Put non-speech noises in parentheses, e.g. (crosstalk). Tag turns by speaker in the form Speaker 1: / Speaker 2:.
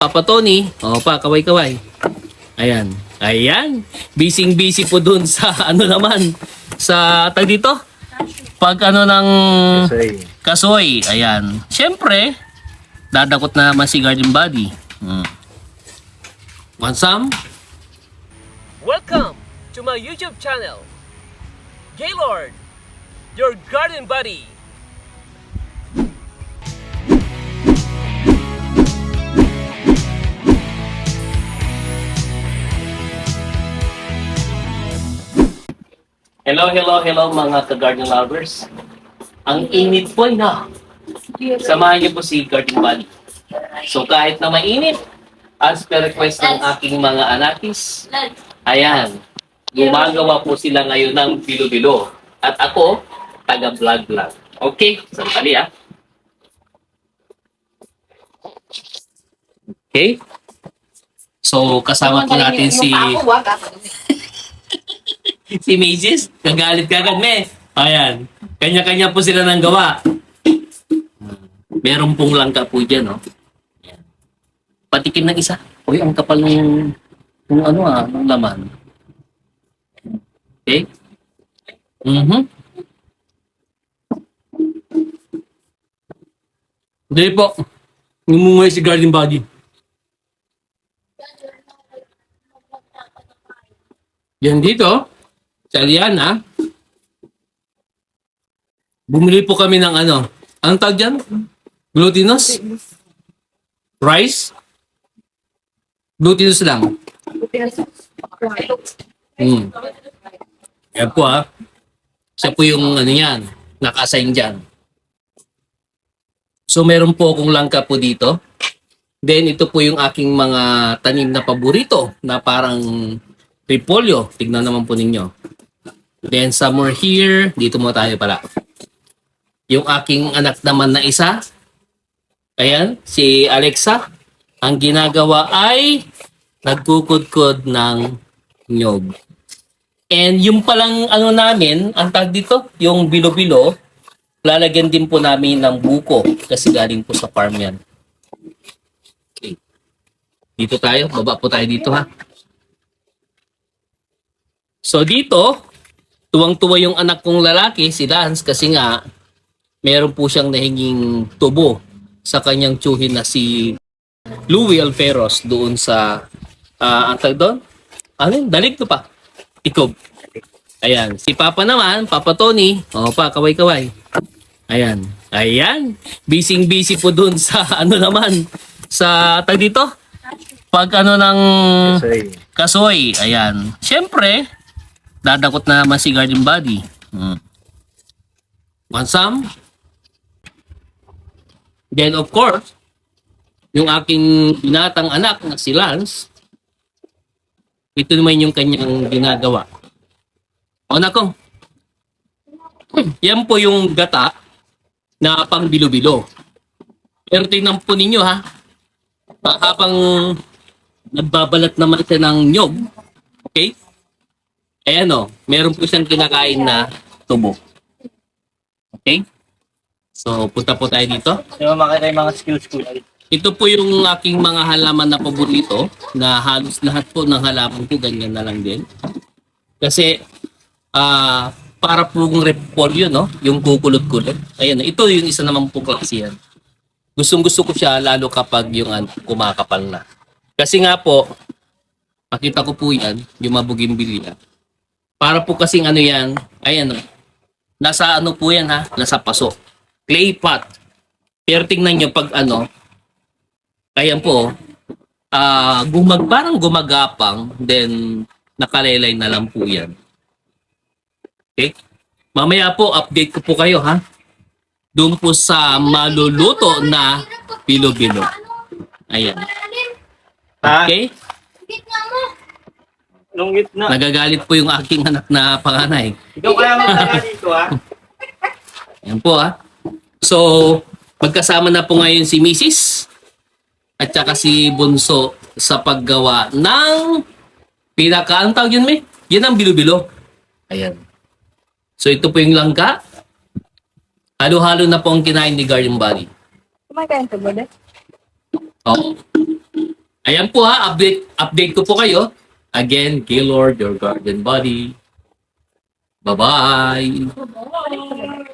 Speaker 1: Papa Tony. O pa, kaway-kaway. Ayan. Ayan. Busy-busy po dun sa (laughs) ano naman. Sa tag dito. Pag ano ng kasoy. Ayan. Siyempre, dadakot na naman si Garden Body. Hmm. Want some?
Speaker 2: Welcome to my YouTube channel, Gaylord, your garden buddy.
Speaker 1: Hello, hello, hello mga ka-garden lovers. Ang init po na. Samahan niyo po si Garden Buddy. So kahit na mainit, as per request ng aking mga anakis, ayan, gumagawa po sila ngayon ng bilo-bilo. At ako, taga-vlog lang. Okay, sandali ah. Okay. So kasama po natin si (laughs) si Macy's, kagalit kagad, me. Ayan. Kanya-kanya po sila ng gawa. Meron pong langka po dyan, no? Ayan. Patikim ng isa. Uy, ang kapal ng, ng ano ah, ng laman. Okay? Mhm. Hindi po. Ngumungay si Garden Body. Yan dito. Sa Aliana. Bumili po kami ng ano. Anong tawag dyan? Glutinous? Rice? Glutinous lang. Hmm. Yan po ah. Siya po yung ano yan. Naka-assign dyan. So meron po akong langka po dito. Then ito po yung aking mga tanim na paborito na parang repolyo. Tignan naman po ninyo. Then somewhere here, dito mo tayo pala. Yung aking anak naman na isa, ayan, si Alexa, ang ginagawa ay nagkukudkod ng nyog. And yung palang ano namin, ang tag dito, yung bilo-bilo, lalagyan din po namin ng buko kasi galing po sa farm yan. Okay. Dito tayo, baba po tayo dito ha. So dito, tuwang-tuwa yung anak kong lalaki, si Lance, kasi nga, meron po siyang nahinging tubo sa kanyang tsuhin na si Louie Alferos doon sa, ah ang doon? Ano yun? Dalig to pa. Ikob. Ayan. Si Papa naman, Papa Tony. O pa, kaway-kaway. Ayan. Ayan. Busy-busy po doon sa (laughs) ano naman. Sa tag dito? Pag ano ng kasoy. Ayan. Siyempre, dadakot na naman si Garden Body. Hmm. Want some? Then of course, yung aking binatang anak na si Lance, ito naman yung kanyang ginagawa. O nako, yan po yung gata na pang bilo-bilo. Pero tingnan po ninyo ha, habang nagbabalat naman siya ng nyog, okay? Ayan o, meron po siyang kinakain na tubo. Okay? So, punta po tayo dito.
Speaker 3: Di ba makita yung mga skills ko?
Speaker 1: Ito po yung aking mga halaman na paborito na halos lahat po ng halaman ko ganyan na lang din. Kasi ah para po yung repolyo, no? Yung kukulot-kulot. Ayan, ito yung isa naman po klase yan. Gustong gusto ko siya lalo kapag yung ano, kumakapal na. Kasi nga po, makita ko po yan, yung mabugimbilya. Para po kasing ano yan, ayan, nasa ano po yan ha, nasa paso. Clay pot. Pero tingnan nyo pag ano, Ayan po, ah gumag, parang gumagapang, then nakalaylay na lang po yan. Okay? Mamaya po, update ko po kayo ha. Doon po sa maluluto na bilo-bilo. Ayan.
Speaker 3: Ha?
Speaker 1: Okay?
Speaker 3: Nung gitna.
Speaker 1: Nagagalit po yung aking anak na panganay.
Speaker 3: Ikaw kaya magtaka dito ha? (laughs)
Speaker 1: Ayan po ha. So, magkasama na po ngayon si Mrs. at saka si Bunso sa paggawa ng pinaka, ang tawag yun, may? Yan ang bilo-bilo. Ayan. So, ito po yung langka. Halo-halo na po ang kinain ni Garden Body.
Speaker 4: Kumain ka tubo,
Speaker 1: Oo. Ayan po ha, update, update ko po kayo. Again, Gaylord, your garden buddy. Bye-bye.